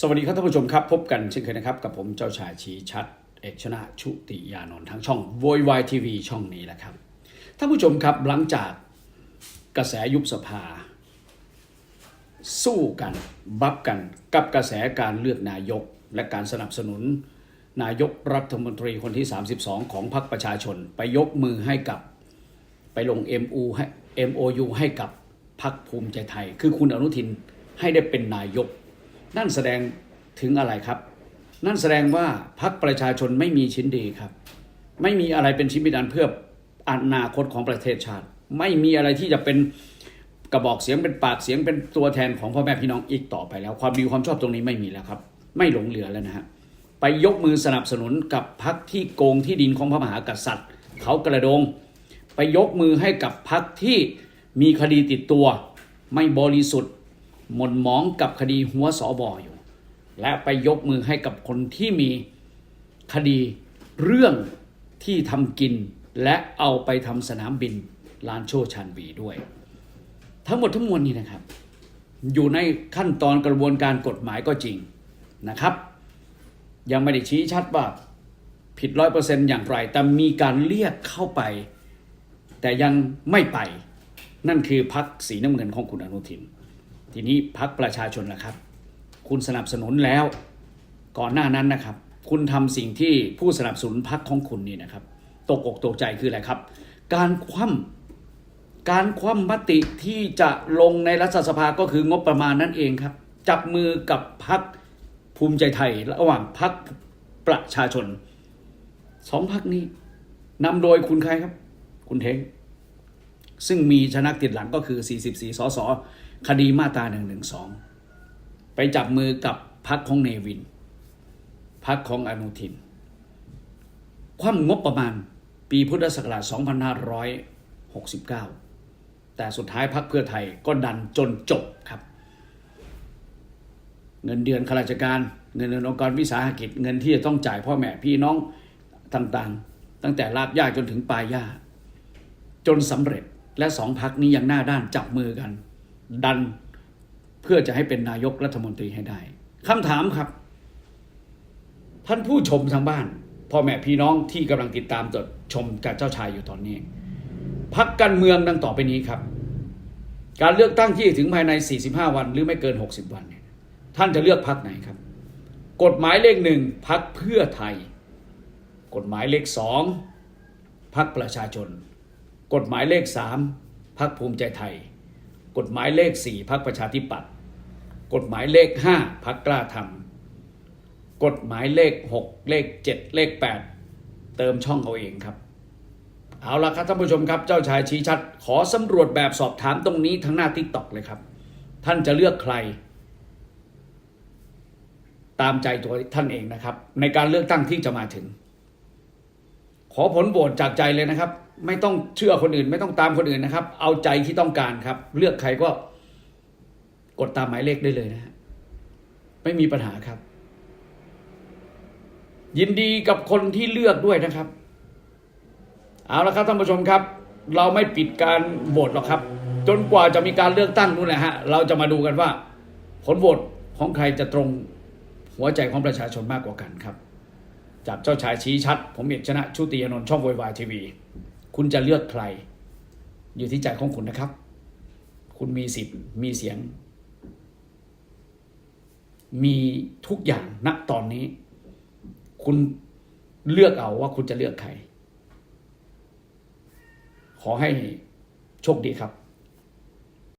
สวัสดีครับท่านผู้ชมครับ พบกันเช่นเคยนะครับ กับผมเจ้าชายชีชัด เอกชนะชุติยานนท์ทางช่อง v o i y TV ช่องนี้แหละครับท่านผู้ชมครับหลังจากกระแสยุบสภา สู้กันบับกันกับกระแสการเลือกนายก และการสนับสนุน นายกรัฐมนตรีคนที่ 32 ของพรรคประชาชน ไปยกมือให้กับไปลง MU ให้ MOU ให้กับพรรคภูมิใจไทย คือคุณอนุทินให้ได้เป็นนายก นั่นแสดงถึงอะไรครับ นั่นแสดงว่าพรรคประชาชนไม่มีชิ้นดีครับ ไม่มีอะไรเป็นชิ้นเป็นอันเพื่ออนาคตของประเทศชาติ ไม่มีอะไรที่จะเป็นกระบอกเสียงเป็นปากเสียงเป็นตัวแทนของพ่อแม่พี่น้องอีกต่อไปแล้ว ความดีความชอบตรงนี้ไม่มีแล้วครับ ไม่หลงเหลือแล้วนะฮะไปยกมือสนับสนุนกับพรรคที่โกงที่ดินของพระมหากษัตริย์ เขากระโดง ไปยกมือให้กับพรรคที่มีคดีติดตัว ไม่บริสุทธิ์ หม่นหมองกับคดีหัวสอบออยู่ และไปยกมือให้กับคนที่มีคดีเรื่องที่ทำกิน และเอาไปทำสนามบินลานโชชันบีด้วย ทั้งหมดทั้งมวลนี้นะครับ อยู่ในขั้นตอนกระบวนการกฎหมายก็จริงนะครับ ยังไม่ได้ชี้ชัดว่าผิดร้อยเปอร์เซ็นต์อย่างไร แต่มีการเรียกเข้าไป แต่ยังไม่ไป นั่นคือพักสีน้ำเงินของคุณอนุทิน ทีนี้พักประชาชนล่ะครับ คุณสนับสนุนแล้วก่อนหน้านั้นนะครับ คุณทำสิ่งที่ผู้สนับสนุนพักของคุณนี่นะครับ ตกอกตกใจคืออะไรครับ การคว่ำการคว่ำมติที่จะลงในรัฐสภาก็คืองบประมาณนั่นเองครับ จับมือกับพักภูมิใจไทยระหว่างพักประชาชนสองพักนี้นำโดยคุณใครครับ คุณเทงซึ่งมีชนะติดหลังก็คือ 44 สส คดีมาตรา112ไปจับมือกับพักของเนวินพักของอนุทิน คว่ำงบประมาณปีพุทธศักราช 2569 แต่สุดท้ายพักเพื่อไทยก็ดันจนจบครับ เงินเดือนข้าราชการ เงินเดือนองค์กรวิสาหกิจ เงินที่จะต้องจ่ายพ่อแม่พี่น้องต่างๆ ตั้งแต่รากหญ้าจนถึงปลายหญ้าจนสำเร็จและสองพักนี้ยังหน้าด้านจับมือกัน ดันเพื่อจะให้เป็นนายกรัฐมนตรีให้ได้คำถามครับ ท่านผู้ชมทางบ้านพ่อแม่พี่น้องที่กำลังติดตามจดชมกับเจ้าชายอยู่ตอนนี้พักการเมืองดังต่อไปนี้ครับ การเลือกตั้งที่ถึงภายใน 45 วันหรือไม่เกิน 60 วันเนี่ยท่านจะเลือกพักไหนครับ กฎหมายเลขหนึ่งพักเพื่อไทย กฎหมายเลขสองพักประชาชน กฎหมายเลขสามพักภูมิใจไทย กฎหมายเลขสี่พักประชาธิปัตย์กฎหมายเลขห้าพักกล้าทำกฎหมายเลขหกเลขเจ็ดเลขแปดเติมช่องเอาเองครับ เอาละครับท่านผู้ชมครับ เจ้าชายชี้ชัด ขอสำรวจแบบสอบถามตรงนี้ทั้งหน้าทิกตอกเลยครับ ท่านจะเลือกใคร ตามใจตัวท่านเองนะครับ ในการเลือกตั้งที่จะมาถึง ขอผลโหวตจากใจเลยนะครับ ไม่ต้องเชื่อคนอื่น ไม่ต้องตามคนอื่นนะครับ เอาใจที่ต้องการครับ เลือกใครก็กดตามหมายเลขได้เลยนะฮะไม่มีปัญหาครับ ยินดีกับคนที่เลือกด้วยนะครับ เอาละครับท่านผู้ชมครับ เราไม่ปิดการโหวตหรอกครับ จนกว่าจะมีการเลือกตั้งนู่นแหละฮะเราจะมาดูกันว่า ผลโหวตของใครจะตรงหัวใจของประชาชนมากกว่ากันครับ จากเจ้าชายชี้ชัด ผมเอกชนะชุติยนนท์ช่องวายทีวี คุณจะเลือกใคร อยู่ที่ใจของคุณนะครับ คุณมีสิทธิ์มีเสียง มีทุกอย่างณตอนนี้ คุณเลือกเอาว่าคุณจะเลือกใคร ขอให้โชคดีครับ